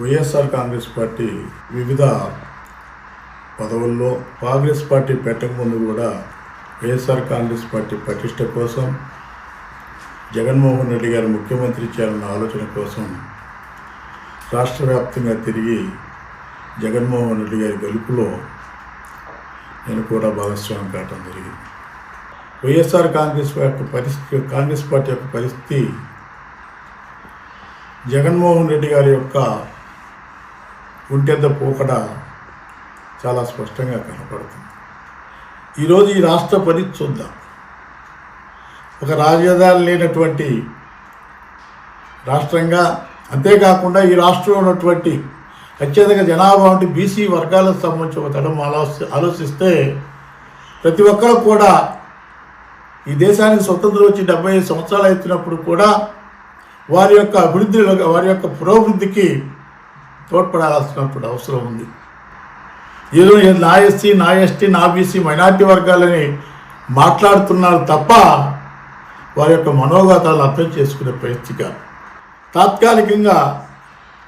YSR Congress party వివిధ పదవుల్లో Congress party పెట్టక ముందు కూడా వైఎస్ఆర్ కాంగ్రెస్ పార్టీ పటిష్ట కోసం జగన్మోహన్ రెడ్డి గారు ముఖ్యమంత్రి చేయాలన్న ఆలోచన కోసం రాష్ట్ర వ్యాప్తంగా తిరిగి జగన్మోహన్ రెడ్డి గారి గెలుపులో నేను కూడా భాగస్వామ్యం కావటం జరిగింది. వైఎస్ఆర్ కాంగ్రెస్ యొక్క పరిస్థితి కాంగ్రెస్ పార్టీ యొక్క పరిస్థితి జగన్మోహన్ రెడ్డి గారి యొక్క ఒంటెద్ద పోకడ చాలా స్పష్టంగా కనపడుతుంది. ఈరోజు ఈ రాష్ట్ర పరిస్థితి చూద్దాం. ఒక రాజధాని లేనటువంటి రాష్ట్రంగా అంతేకాకుండా ఈ రాష్ట్రంలో ఉన్నటువంటి అత్యధిక జనాభా ఉంటే బీసీ వర్గాలకు సంబంధించి ఒక తరం ఆలోచి ఆలోచిస్తే ప్రతి ఒక్కరు కూడా ఈ దేశానికి స్వతంత్రం వచ్చి డెబ్బై ఐదు సంవత్సరాలు అవుతున్నప్పుడు కూడా వారి యొక్క అభివృద్ధి వారి యొక్క పురోభివృద్ధికి తోడ్పడాల్సినప్పుడు అవసరం ఉంది. ఏదో నా ఎస్సీ నా ఎస్టీ నా బీసీ మైనార్టీ వర్గాలని మాట్లాడుతున్నారు తప్ప వారి యొక్క మనోగతాలు అర్థం చేసుకునే పరిస్థితి కాదు. తాత్కాలికంగా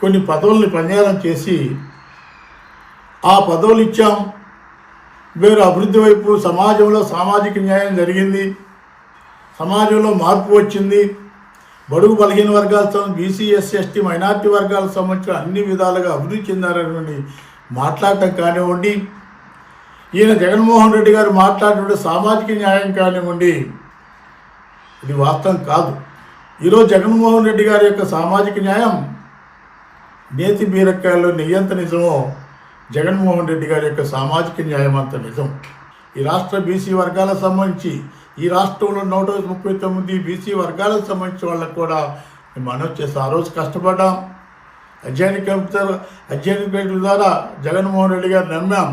కొన్ని పదవుల్ని పనియారం చేసి ఆ పదవులు ఇచ్చాం. వేరు అభివృద్ధి వైపు సమాజంలో సామాజిక న్యాయం జరిగింది. సమాజంలో మార్పు వచ్చింది. బడుగు బలహీన వర్గాలతో బీసీ ఎస్సీ ఎస్టీ మైనార్టీ వర్గాలకు సంబంధించిన అన్ని విధాలుగా అభివృద్ధి చెందారని మాట్లాడటం కానివ్వండి ఈయన జగన్మోహన్ రెడ్డి గారు మాట్లాడినటువంటి సామాజిక న్యాయం కానివ్వండి ఇది వాస్తవం కాదు. ఈరోజు జగన్మోహన్ రెడ్డి గారి యొక్క సామాజిక న్యాయం నేతి బీరకాయలో నెయ్యంత నిజమో జగన్మోహన్ రెడ్డి గారి యొక్క సామాజిక న్యాయం అంత నిజం. ఈ రాష్ట్ర బీసీ వర్గాలకు సంబంధించి ఈ రాష్ట్రంలో నూట ముప్పై తొమ్మిది బీసీ వర్గాలకు సంబంధించిన వాళ్ళకు కూడా మనం చేసి ఆ రోజు కష్టపడ్డాం. అధ్యయన కమిటీ అధ్యయన కమిటీ ద్వారా జగన్మోహన్ రెడ్డి గారు నమ్మాం.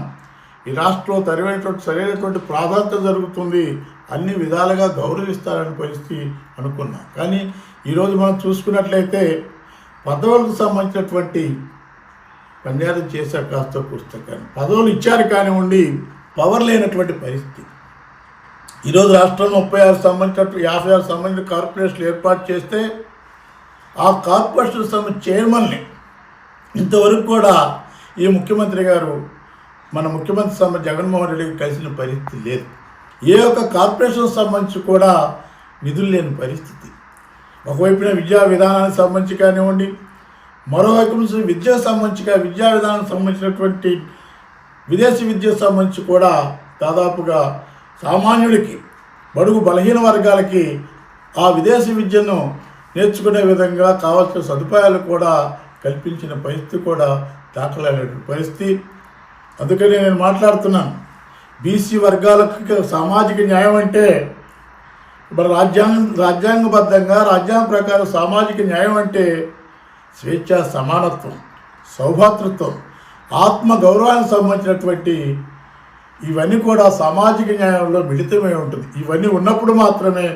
ఈ రాష్ట్రంలో తరిమైనటువంటి సరైనటువంటి ప్రాధాన్యత జరుగుతుంది. అన్ని విధాలుగా గౌరవిస్తారని పరిస్థితి అనుకున్నాం. కానీ ఈరోజు మనం చూసుకున్నట్లయితే పదవులకు సంబంధించినటువంటి పనియారం చేశారు కాస్త పుస్తకాన్ని. పదవులు ఇచ్చారు కానివ్వండి పవర్ లేనటువంటి పరిస్థితి. ఈరోజు రాష్ట్రంలో ముప్పై ఆరు సంబంధించినట్టు యాభై ఆరు సంబంధించిన కార్పొరేషన్లు ఏర్పాటు చేస్తే ఆ కార్పొరేషన్ సంబంధించిన చైర్మన్ని ఇంతవరకు కూడా ఈ ముఖ్యమంత్రి గారు మన ముఖ్యమంత్రి సంబంధించి జగన్మోహన్ రెడ్డికి కలిసిన పరిస్థితి లేదు. ఏ ఒక్క కార్పొరేషన్ సంబంధించి కూడా నిధులు లేని పరిస్థితి. ఒకవైపున విద్యా విధానానికి సంబంధించి కానివ్వండి మరోవైపు నుంచి విద్యకు సంబంధించి విద్యా విధానానికి సంబంధించినటువంటి విదేశీ విద్యకు సంబంధించి కూడా దాదాపుగా సామాన్యుడికి బడుగు బలహీన వర్గాలకి ఆ విదేశీ విద్యను నేర్చుకునే విధంగా కావాల్సిన సదుపాయాలు కూడా కల్పించిన పరిస్థితి కూడా దాఖలైనటువంటి పరిస్థితి. అందుకని నేను మాట్లాడుతున్నాను. బీసీ వర్గాలకు సామాజిక న్యాయం అంటే ఇప్పుడు రాజ్యాంగం రాజ్యాంగబద్ధంగా రాజ్యాంగం ప్రకారం సామాజిక న్యాయం అంటే స్వేచ్ఛ సమానత్వం సౌభాతృత్వం ఆత్మ గౌరవానికి సంబంధించినటువంటి ఇవన్నీ కూడా సామాజిక న్యాయంలో మిళితమై ఉంటుంది. ఇవన్నీ ఉన్నప్పుడు మాత్రమే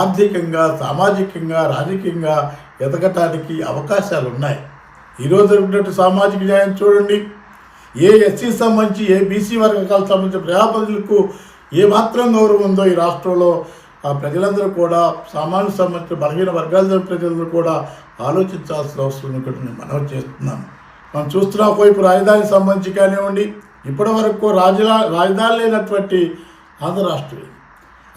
ఆర్థికంగా సామాజికంగా రాజకీయంగా ఎదగటానికి అవకాశాలు ఉన్నాయి ఈరోజు జరిగినట్టు సామాజిక న్యాయం చూడండి. ఏ ఎస్సీ సంబంధించి ఏ బీసీ వర్గాలకు సంబంధించిన ప్రజాప్రతినిధులకు ఏమాత్రం గౌరవం ఉందో ఈ రాష్ట్రంలో ఆ ప్రజలందరూ కూడా సామాన్య సంబంధించిన బలహీన వర్గాల ప్రజలందరూ కూడా ఆలోచించాల్సిన అవసరం ఒకటి నేను మనవి చేస్తున్నాను. మనం చూస్తున్న ఒకవైపు రాజధానికి సంబంధించి కానివ్వండి ఇప్పటి వరకు రాజులా రాజధాని లేనటువంటి ఆంధ్ర రాష్ట్రం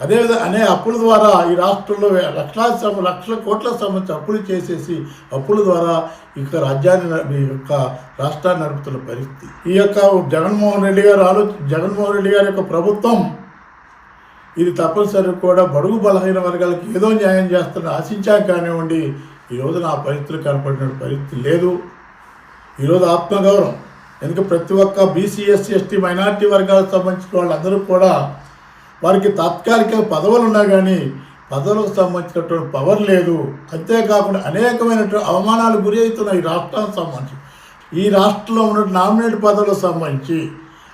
అదేవిధంగా అనే అప్పుల ద్వారా ఈ రాష్ట్రంలో లక్షలా లక్షలాది లక్షల కోట్ల సంబంధించి అప్పులు చేసేసి అప్పుల ద్వారా ఇక రాజ్యాన్ని న- ఈ యొక్క రాష్ట్రాన్ని నడుపుతున్న పరిస్థితి. ఈ యొక్క జగన్మోహన్ రెడ్డి గారు ఆలో జగన్మోహన్ రెడ్డి గారి యొక్క ప్రభుత్వం ఇది తప్పనిసరి కూడా బడుగు బలహీన వర్గాలకు ఏదో న్యాయం చేస్తున్న ఆశించాం కానివ్వండి ఈ రోజు నా పరిస్థితులు కనపడిన పరిస్థితి లేదు. ఈరోజు ఆత్మగౌరవం. ఎందుకంటే ప్రతి ఒక్క బీసీ ఎస్సీ ఎస్టీ మైనార్టీ వర్గాలకు సంబంధించిన వాళ్ళందరూ కూడా వారికి తాత్కాలిక పదవులు ఉన్నా కానీ పదవులకు సంబంధించినటువంటి పవర్ లేదు. అంతేకాకుండా అనేకమైనటువంటి అవమానాలు గురి అవుతున్నాయి ఈ రాష్ట్రానికి సంబంధించి. ఈ రాష్ట్రంలో ఉన్న నామినేట్ పదవులకు సంబంధించి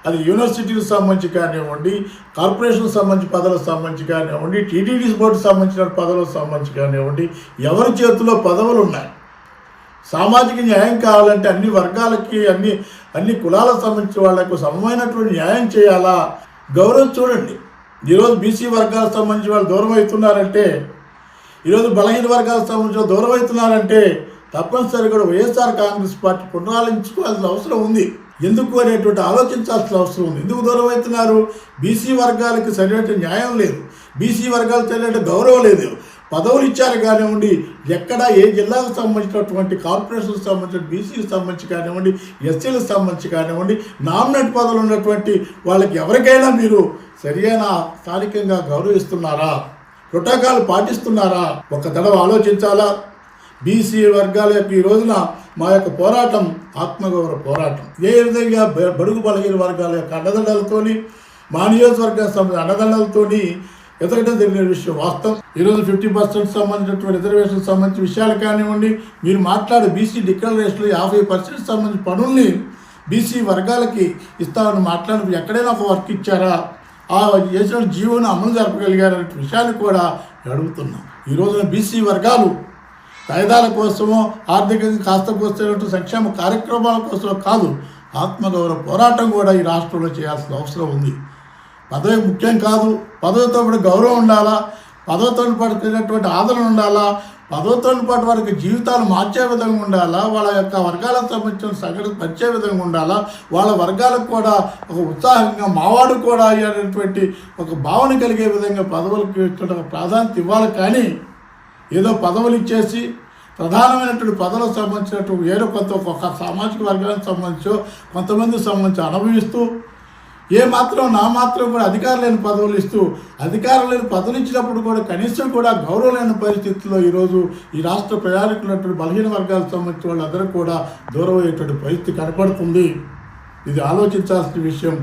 అది యూనివర్సిటీకి సంబంధించి కానివ్వండి కార్పొరేషన్కి సంబంధించి పదవులకు సంబంధించి కానివ్వండి టీటీడీ బోర్డుకి సంబంధించిన పదవులకు సంబంధించి కానివ్వండి ఎవరి చేతిలో పదవులు ఉన్నాయి? సామాజిక న్యాయం కావాలంటే అన్ని వర్గాలకి అన్ని అన్ని కులాలకు సంబంధించిన వాళ్ళకు సమమైనటువంటి న్యాయం చేయాలా? గౌరవం చూడండి. ఈరోజు బీసీ వర్గాలకు సంబంధించి వాళ్ళు దూరం అవుతున్నారంటే ఈరోజు బలహీన వర్గాలకు సంబంధించిన దూరం అవుతున్నారంటే తప్పనిసరిగా కూడా వైఎస్ఆర్ కాంగ్రెస్ పార్టీ పునరాలించుకోవాల్సిన అవసరం ఉంది. ఎందుకు అనేటువంటి ఆలోచించాల్సిన అవసరం ఉంది. ఎందుకు దూరం అవుతున్నారు? బీసీ వర్గాలకి సరైన న్యాయం లేదు. బీసీ వర్గాలకు సరైన గౌరవం లేదు. పదవులు ఇచ్చారు కానివ్వండి ఎక్కడ ఏ జిల్లాకు సంబంధించినటువంటి కార్పొరేషన్కి సంబంధించిన బీసీకి సంబంధించి కానివ్వండి ఎస్సీలకు సంబంధించి కానివ్వండి నామినేట్ పదవులు ఉన్నటువంటి వాళ్ళకి ఎవరికైనా మీరు సరియైన స్థానికంగా గౌరవిస్తున్నారా? ప్రోటోకాల్ పాటిస్తున్నారా? ఒక తడవ ఆలోచించాలా? బీసీ వర్గాల యొక్క ఈ రోజున మా యొక్క పోరాటం ఆత్మగౌరవ పోరాటం. ఏ విధంగా బడుగు బలహీన వర్గాల యొక్క అండదండలతోని మా నియోజకవర్గానికి సంబంధించిన అండదండలతోని ఎదగడం జరిగిన విషయం వాస్తవం. ఈరోజు ఫిఫ్టీ పర్సెంట్ సంబంధించినటువంటి రిజర్వేషన్ సంబంధించిన విషయాలు కానివ్వండి మీరు మాట్లాడే బీసీ డిక్లరేషన్లో యాభై పర్సెంట్ సంబంధించిన పనుల్ని బీసీ వర్గాలకి ఇస్తామని మాట్లాడి ఎక్కడైనా ఒక వర్క్ ఇచ్చారా? ఆ చేసిన జీవోను అమలు జరపగలిగారనే విషయాన్ని కూడా అడుగుతున్నాం. ఈ రోజున బీసీ వర్గాలు కాయిదాల కోసమో ఆర్థికంగా కాస్త కోసేటువంటి సంక్షేమ కార్యక్రమాల కోసమో కాదు ఆత్మగౌరవ పోరాటం కూడా ఈ రాష్ట్రంలో చేయాల్సిన అవసరం ఉంది. పదవి ముఖ్యం కాదు. పదవితో పాటు గౌరవం ఉండాలా? పదవితో పడుతున్నటువంటి ఆదరణ ఉండాలా? పదవితో పాటు వారికి జీవితాలు మార్చే విధంగా ఉండాలా? వాళ్ళ యొక్క వర్గాలకు సంబంధించిన సంఘటన పరిచే విధంగా ఉండాలా? వాళ్ళ వర్గాలకు కూడా ఒక ఉత్సాహంగా మావాడు కూడా అయ్యేటటువంటి ఒక భావన కలిగే విధంగా పదవులకు ఇచ్చిన ప్రాధాన్యత ఇవ్వాలి. కానీ ఏదో పదవులు ఇచ్చేసి ప్రధానమైనటువంటి పదవులకు సంబంధించినటువంటి వేరే కొంత ఒక సామాజిక వర్గానికి సంబంధించో కొంతమందికి సంబంధించి అనుభవిస్తూ ఏ మాత్రం నా మాత్రం కూడా అధికారం లేని పదవులు ఇస్తూ అధికారం లేని పదవులు ఇచ్చినప్పుడు కూడా కనీసం కూడా గౌరవం లేని పరిస్థితుల్లో ఈరోజు ఈ రాష్ట్ర ప్రయాణికులటువంటి బలహీన వర్గాలకు సంబంధించిన వాళ్ళందరూ కూడా దూరం అయ్యేటువంటి పరిస్థితి కనపడుతుంది. ఇది ఆలోచించాల్సిన విషయం.